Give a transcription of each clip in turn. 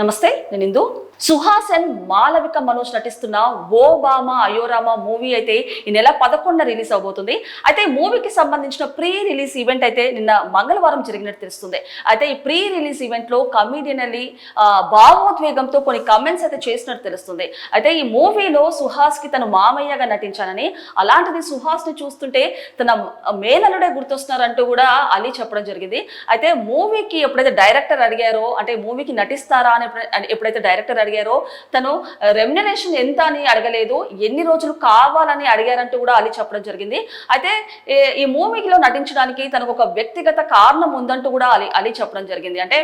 నమస్తే నేను ఇందు. సుహాసన్ మాలవిక మనోజ్ నటిస్తున్న ఓ బామ అయోరామ మూవీ అయితే ఈ నెల పదకొండున రిలీజ్ అవబోతుంది. అయితే మూవీకి సంబంధించిన ప్రీ రిలీజ్ ఈవెంట్ అయితే నిన్న మంగళవారం జరిగినట్టు తెలుస్తుంది. అయితే ఈ ప్రీ రిలీజ్ ఈవెంట్లో కమీడియన్ అలీ భావోద్వేగంతో కొన్ని కమెంట్స్ అయితే చేసినట్టు తెలుస్తుంది. అయితే ఈ మూవీలో సుహాస్కి తను మామయ్యగా నటించానని అలాంటిది సుహాస్ని చూస్తుంటే తన మేనలుడే గుర్తొస్తున్నారంటూ కూడా అలీ చెప్పడం జరిగింది. అయితే మూవీకి ఎప్పుడైతే డైరెక్టర్ అడిగారో అంటే మూవీకి నటిస్తారా అని ఎప్పుడైతే డైరెక్టర్ అడిగారో తను రెమ్యునరేషన్ ఎంత అని అడగలేదు ఎన్ని రోజులు కావాలని అడిగారంటూ కూడా అలీ చెప్పడం జరిగింది. అయితే ఈ మూవీలో నటించడానికి తనకు ఒక వ్యక్తిగత కారణం ఉందంటూ కూడా అలీ అలీ చెప్పడం జరిగింది. అంటే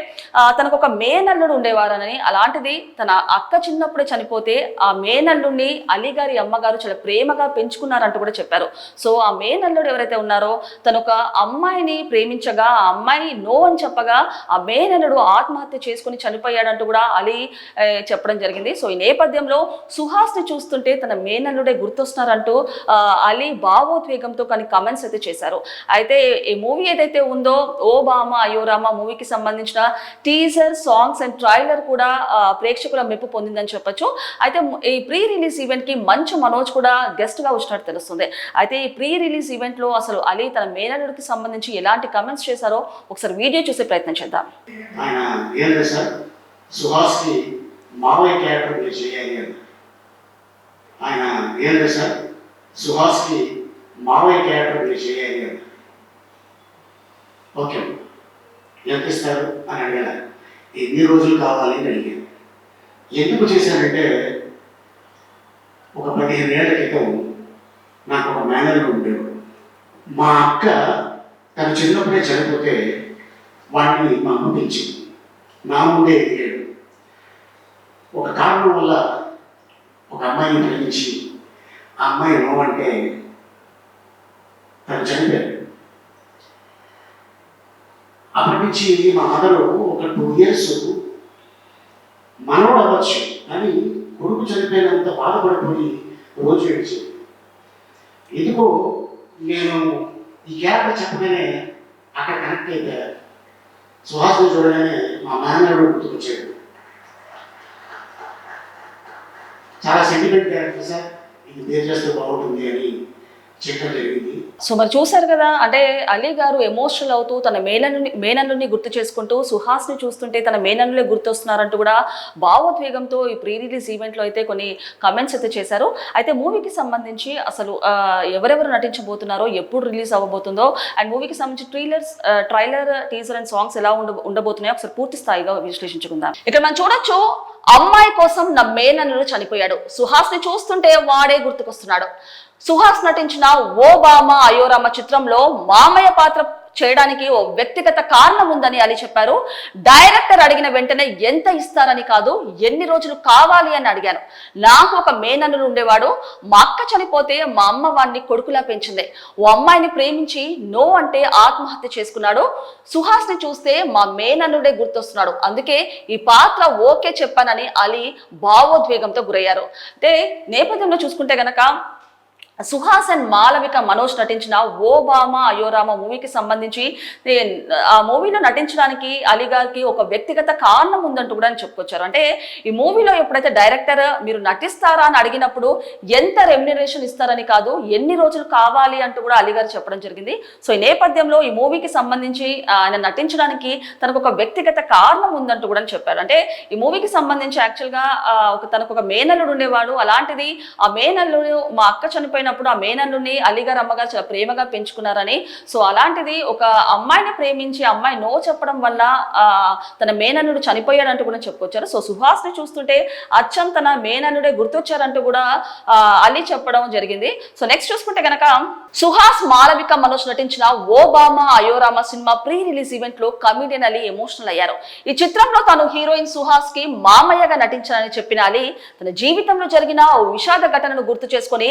తనకు ఒక మేనల్లుడు ఉండేవారని అలాంటిది తన అక్క చిన్నప్పుడే చనిపోతే ఆ మేనల్లుడిని అలీ గారి అమ్మగారు చాలా ప్రేమగా పెంచుకున్నారంటూ కూడా చెప్పారు. సో ఆ మేనల్లుడు ఎవరైతే ఉన్నారో తను ఒక అమ్మాయిని ప్రేమించగా ఆ అమ్మాయి నో అని చెప్పగా ఆ మేనల్లుడు ఆత్మహత్య చేసుకుని చనిపోయాడంటూ కూడా అలీ చెప్పడం జరిగింది. సో ఈ నేపథ్యంలో సుహాస్ని చూస్తుంటే తన మేనల్లుడే గుర్తొస్తున్నారంటూ అలీ భావోద్వేగంతో కానీ కమెంట్స్ అయితే చేశారు. అయితే ఈ మూవీ ఏదైతే ఉందో ఓ బామ అయోరామ మూవీకి సంబంధించిన టీజర్ సాంగ్స్ అండ్ ట్రైలర్ కూడా ప్రేక్షకుల మెప్పు పొందిందని చెప్పొచ్చు. అయితే ఈ ప్రీ రిలీజ్ ఈవెంట్కి మంచు మనోజ్ కూడా గెస్ట్గా వచ్చినట్టు తెలుస్తుంది. అయితే ఈ ప్రీ రిలీజ్ ఈవెంట్లో అసలు అలీ తన మేనల్లుడికి సంబంధించి ఎలాంటి కమెంట్స్ చేశారో ఒకసారి వీడియో చూసే ప్రయత్నం చేద్దాం. ఏం సార్ సుహాస్కి మావయ్య క్యారెక్టర్ మీరు చేయాలి అని. ఆయన ఏం సార్ సుహాస్కి మావయ్య క్యారెక్టర్ మీరు చేయాలి అని. ఓకే. ఎంత ఇస్తారు? అని అడిగాను ఎన్ని రోజులు కావాలి అని అడిగాను ఎందుకు చేశానంటే ఒక పదిహేను ఏళ్ళ క్రితం నాకు ఒక మేనర్ ఉండేవాడు. మా అక్క తను చిన్నప్పుడే చనిపోతే వాడిని మా అమ్మ పెంచింది నా ముందే ఒక కారణం వల్ల ఒక అమ్మాయిని ప్రేమించి ఆ అమ్మాయి నో తను చనిపోయాడు. అప్పటి నుంచి మా మదరు ఒక టూ ఇయర్స్ మనవడు అవ్వచ్చు కానీ కొడుకు చనిపోయినంత బాధపడిపోయి రోజు ఏడ్చేది ఎందుకో నేను ఈ క్యారెక్టర్ చెప్పగానే అక్కడ కనెక్ట్ అయితే సుహాస్ని చూడగానే మా మేనరుడు గుర్తుకొచ్చాడు. చాలా సెంటిమెంట్ క్యారెక్టర్ సార్ ఇది పేరు చేస్తే బాగుంటుంది అని చెప్పడం జరిగింది. సో మరి చూశారు కదా అంటే అలీ గారు ఎమోషనల్ అవుతూ తన మేనల్ని మేనల్లుని గుర్తు చేసుకుంటూ సుహాస్ని చూస్తుంటే తన మేనల్లులే గుర్తొస్తున్నారంటూ కూడా భావోద్వేగంతో ఈ ప్రీ రిలీజ్ ఈవెంట్లో అయితే కొన్ని కమెంట్స్ అయితే చేశారు. అయితే మూవీకి సంబంధించి అసలు ఎవరెవరు నటించబోతున్నారో ఎప్పుడు రిలీజ్ అవ్వబోతుందో అండ్ మూవీకి సంబంధించి trailers trailer teaser and songs ఎలా ఉండ ఉండబోతున్నాయో ఒకసారి పూర్తి స్థాయిగా విశ్లేషించుకుందాం. ఇక్కడ మనం చూడొచ్చు అమ్మాయి కోసం నా మేనల్లుడు చనిపోయాడు. సుహాస్ని చూస్తుంటే వాడే గుర్తుకొస్తున్నాడు. సుహాస్ నటించిన ఓ బామ అయోరామ చిత్రంలో మామయ్య పాత్ర చేయడానికి ఓ వ్యక్తిగత కారణం ఉందని అలీ చెప్పారు. డైరెక్టర్ అడిగిన వెంటనే ఎంత ఇస్తారని కాదు ఎన్ని రోజులు కావాలి అని అడిగాను. నాకు ఒక మేనన్నులు ఉండేవాడు మా అక్క చనిపోతే మా అమ్మ వాడిని కొడుకులా పెంచింది. ఓ అమ్మాయిని ప్రేమించి నో అంటే ఆత్మహత్య చేసుకున్నాడు. సుహాస్ని చూస్తే మా మేనన్నుడే గుర్తొస్తున్నాడు. అందుకే ఈ పాత్ర ఓకే చెప్పానని అలీ భావోద్వేగంతో గురయ్యారు. అంటే నేపథ్యంలో చూసుకుంటే గనక సుహాసన్ మాలవిక మనోజ్ నటించిన ఓ బామ అయోరామ మూవీకి సంబంధించి ఆ మూవీలో నటించడానికి అలీ గారికి ఒక వ్యక్తిగత కారణం ఉందంటూ కూడా అని చెప్పుకొచ్చారు. అంటే ఈ మూవీలో ఎప్పుడైతే డైరెక్టర్ మీరు నటిస్తారా అని అడిగినప్పుడు ఎంత రెమ్యునరేషన్ ఇస్తారని కాదు ఎన్ని రోజులు కావాలి అంటూ కూడా అలీ గారు చెప్పడం జరిగింది. సో ఈ నేపథ్యంలో ఈ మూవీకి సంబంధించి ఆయన నటించడానికి తనకు ఒక వ్యక్తిగత కారణం ఉందంటూ కూడా చెప్పారు. అంటే ఈ మూవీకి సంబంధించి యాక్చువల్గా ఒక తనకు ఒక మేనల్లుడు ఉండేవాడు. అలాంటిది ఆ మేనల్లుడు మా అక్క చనిపోయిన చనిపోయినప్పుడు ఆ మేనల్లుని అలీగారు అమ్మగారు చాలా ప్రేమగా పెంచుకున్నారని. సో అలాంటిది ఒక అమ్మాయిని ప్రేమించి అమ్మాయి నో చెప్పడం వల్ల తన మేనల్లుడు చనిపోయాడంటూ కూడా చెప్పుకొచ్చారు. సో సుహాస్ని చూస్తుంటే అచ్చం తన మేనల్లుడే గుర్తొచ్చారంటూ కూడా అలీ చెప్పడం జరిగింది. సో నెక్స్ట్ చూసుకుంటే గనక సుహాస్ మాలవిక మనోజ్ నటించిన ఓ అయోరామ సినిమా ప్రీ రిలీజ్ ఈవెంట్లో కమిడియన్ అలీ ఎమోషనల్ అయ్యారు. ఈ చిత్రంలో తను హీరోయిన్ సుహాస్కి మామయ్యగా నటించాలని చెప్పిన అలీ తన జీవితంలో జరిగిన ఓ విషాద ఘటనను గుర్తు చేసుకొని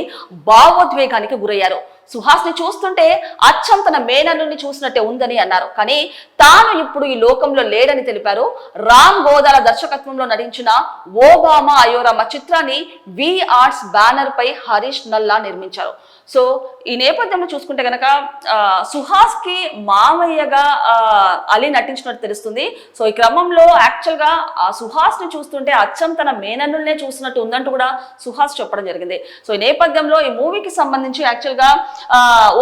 భావోద్వేగానికి గురయ్యారు. సుహాస్ని చూస్తుంటే అచ్చం తన మేనల్లుని చూసినట్టే ఉందని అన్నారు. కానీ తాను ఇప్పుడు ఈ లోకంలో లేడని తెలిపారు. రామ్ గోదాల దర్శకత్వంలో నటించిన ఓబామా అయోరామ చిత్రాన్ని వి ఆర్ట్స్ బ్యానర్ పై హరీష్ నల్లా నిర్మించారు. సో ఈ నేపథ్యంలో చూసుకుంటే గనక సుహాస్కి మామయ్యగా అలీ నటించినట్టు తెలుస్తుంది. సో ఈ క్రమంలో యాక్చువల్గా ఆ సుహాస్ని చూస్తుంటే అచ్చం తన మేనన్నులనే చూసినట్టు ఉందంటూ కూడా సుహాస్ చెప్పడం జరిగింది. సో ఈ నేపథ్యంలో ఈ మూవీకి సంబంధించి యాక్చువల్గా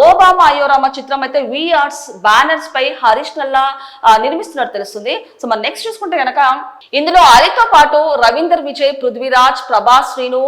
ఓబామా అయోరామ చిత్రం అయితే వి ఆర్ట్స్ బ్యానర్స్ పై హరీష్ నల్లా నిర్మిస్తున్నట్టు తెలుస్తుంది. సో మరి నెక్స్ట్ చూసుకుంటే గనక ఇందులో అలీతో పాటు రవీందర్ విజయ్ పృథ్వీరాజ్ ప్రభాస్ శ్రీను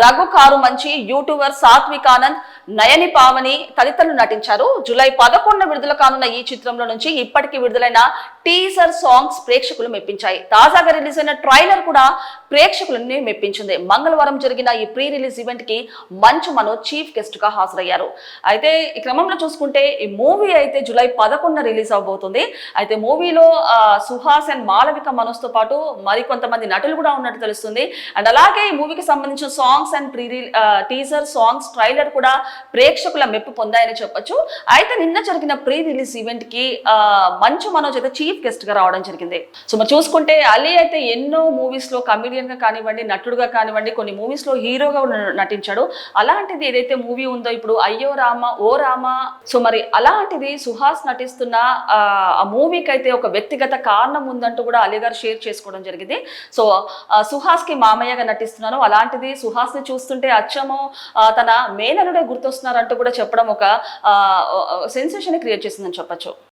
రఘు కారు మంచి యూట్యూబర్ సాత్విక్ ఆనంద్ నయని పావని తదితరులు నటించారు. జూలై పదకొండున విడుదల కానున్న ఈ చిత్రంలో నుంచి ఇప్పటికీ విడుదలైన టీజర్ సాంగ్స్ ప్రేక్షకులు మెప్పించాయి. తాజాగా రిలీజ్ అయిన ట్రైలర్ కూడా ప్రేక్షకులని మెప్పించింది. మంగళవారం జరిగిన ఈ ప్రీ రిలీజ్ ఈవెంట్కి మంచు మనోజ్ చీఫ్ గెస్ట్గా హాజరయ్యారు. అయితే ఈ క్రమంలో చూసుకుంటే ఈ మూవీ అయితే జూలై పదకొండున రిలీజ్ అవబోతుంది. అయితే మూవీలో సుహాస్ అండ్ మాలవిక మనోజ్తో పాటు మరికొంతమంది నటులు కూడా ఉన్నట్టు తెలుస్తుంది. అండ్ అలాగే ఈ మూవీకి సంబంధించిన songs and pre teaser songs trailer కూడా ప్రేక్షకుల మెప్పు పొందాయని చెప్పొచ్చు. అయితే నిన్న జరిగిన ప్రీ రిలీజ్ ఈవెంట్కి మంచు మనోజ్ అయితే చీఫ్ గెస్ట్గా రావడం జరిగింది. సో మరి చూసుకుంటే అలీ అయితే ఎన్నో మూవీస్లో కమిడియన్గా కానివ్వండి నటుడుగా కానివ్వండి కొన్ని మూవీస్లో హీరోగా ఉన్న- నటించాడు. అలాంటిది ఏదైతే మూవీ ఉందో ఇప్పుడు అయ్యో రామ ఓ రామ సో మరి అలాంటిది సుహాస్ నటిస్తున్న ఆ, మూవీకి అయితే ఒక వ్యక్తిగత కారణం ఉందంటూ కూడా అలీ గారు షేర్ చేసుకోవడం జరిగింది. సో సుహాస్కి మామయ్యగా నటిస్తున్నాను. అలాంటిది సుహాస్ని చూస్తుంటే అచ్చము తన మేనలుడే గుర్తొస్తున్నారంటూ కూడా చెప్పడం ఒక సెన్సేషన్ క్రియేట్ చేసిందని చెప్పొచ్చు.